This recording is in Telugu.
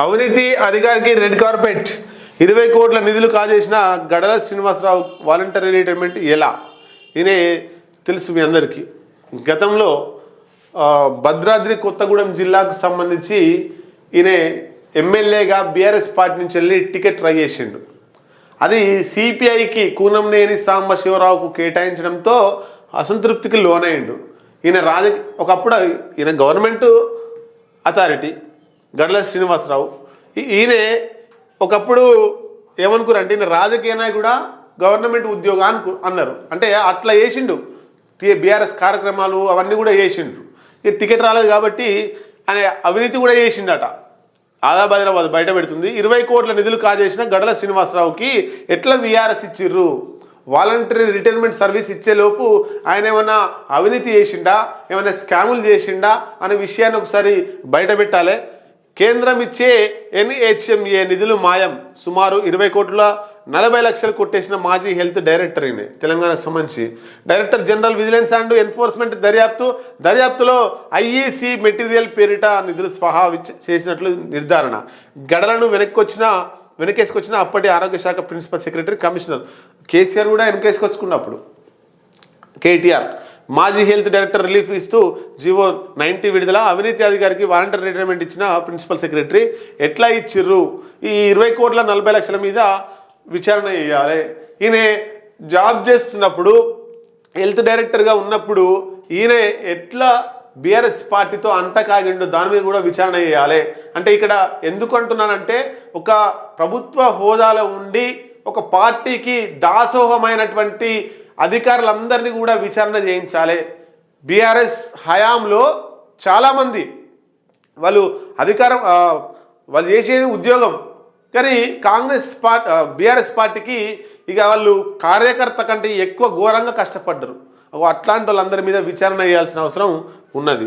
అవినీతి అధికారికి రెడ్ కార్పెట్. ఇరవై కోట్ల నిధులు కాజేసిన గడల శ్రీనివాసరావు వాలంటరీ రిటైర్మెంట్ ఎలా? ఇదే తెలుసు మీ అందరికీ. గతంలో భద్రాద్రి కొత్తగూడెం జిల్లాకు సంబంధించి ఈయన ఎమ్మెల్యేగా బీఆర్ఎస్ పార్టీ నుంచి వెళ్ళి టికెట్ ట్రై చేసిండు. అది సిపిఐకి కూనంనేని సాంబశివరావుకు కేటాయించడంతో అసంతృప్తికి లోనయ్యిండు ఈయన రాజ ఒకప్పుడు ఈయన గవర్నమెంట్ అథారిటీ. గడ్ల శ్రీనివాసరావు. ఈయనే ఒకప్పుడు ఏమనుకున్నారంటే ఈయన రాజకీయ నాయకుడా గవర్నమెంట్ ఉద్యోగం అనుకు అన్నారు. అంటే అట్లా వేసిండు బీఆర్ఎస్ కార్యక్రమాలు అవన్నీ కూడా చేసిండు. ఇక టికెట్ రాలేదు కాబట్టి ఆయన అవినీతి కూడా చేసిండట. ఆదాబ్ హైదరాబాద్ బయట పెడుతుంది. ఇరవై కోట్ల నిధులు కాజేసిన గడల శ్రీనివాసరావుకి ఎట్లా విఆర్ఎస్ ఇచ్చిర్రు? వాలంటరీ రిటైర్మెంట్ సర్వీస్ ఇచ్చేలోపు ఆయన ఏమన్నా అవినీతి చేసిండా? ఏమైనా స్కాములు చేసిండా? అనే విషయాన్ని ఒకసారి బయట పెట్టాలి. కేంద్రం ఇచ్చే ఎన్హెచ్ఎంఏ నిధులు మాయం. సుమారు ఇరవై కోట్ల నలభై లక్షలు కొట్టేసిన మాజీ హెల్త్ డైరెక్టర్ ఈయన తెలంగాణకు సంబంధించి. Director general vigilance and enforcement దర్యాప్తు దర్యాప్తులో ఐఈసి మెటీరియల్ పేరిట నిధులు స్వహా చేసినట్లు నిర్ధారణ. గడలను వెనక్కొచ్చిన వెనకేసుకొచ్చిన అప్పటి ఆరోగ్య శాఖ ప్రిన్సిపల్ సెక్రటరీ కమిషనర్. కేసీఆర్ కూడా వెనకేసుకొచ్చుకున్నప్పుడు. కేటీఆర్. మాజీ హెల్త్ డైరెక్టర్ రిలీఫ్ ఇస్తూ జీవో నైన్టీ విడుదల. అవినీతి అధికారికి వాలంటీర్ రిటైర్మెంట్ ఇచ్చిన ప్రిన్సిపల్ సెక్రటరీ. ఎట్లా ఇచ్చిర్రు? ఈ ఇరవై కోట్ల నలభై లక్షల మీద విచారణ చేయాలి. ఈయన జాబ్ చేస్తున్నప్పుడు హెల్త్ డైరెక్టర్గా ఉన్నప్పుడు ఈయన ఎట్లా బీఆర్ఎస్ పార్టీతో అంటకాగిండు దాని మీద కూడా విచారణ చేయాలి. అంటే ఇక్కడ ఎందుకు అంటున్నానంటే ఒక ప్రభుత్వ హోదాలో ఉండి ఒక పార్టీకి దాసోహమైనటువంటి అధికారులందరినీ కూడా విచారణ చేయించాలి. బీఆర్ఎస్ హయాంలో చాలామంది వాళ్ళు అధికారం వాళ్ళు చేసేది ఉద్యోగం. కానీ కాంగ్రెస్ పార్టీ బీఆర్ఎస్ పార్టీకి ఇక వాళ్ళు కార్యకర్త కంటే ఎక్కువ ఘోరంగా కష్టపడ్డరు. అట్లాంటి వాళ్ళందరి మీద విచారణ చేయాల్సిన అవసరం ఉన్నది.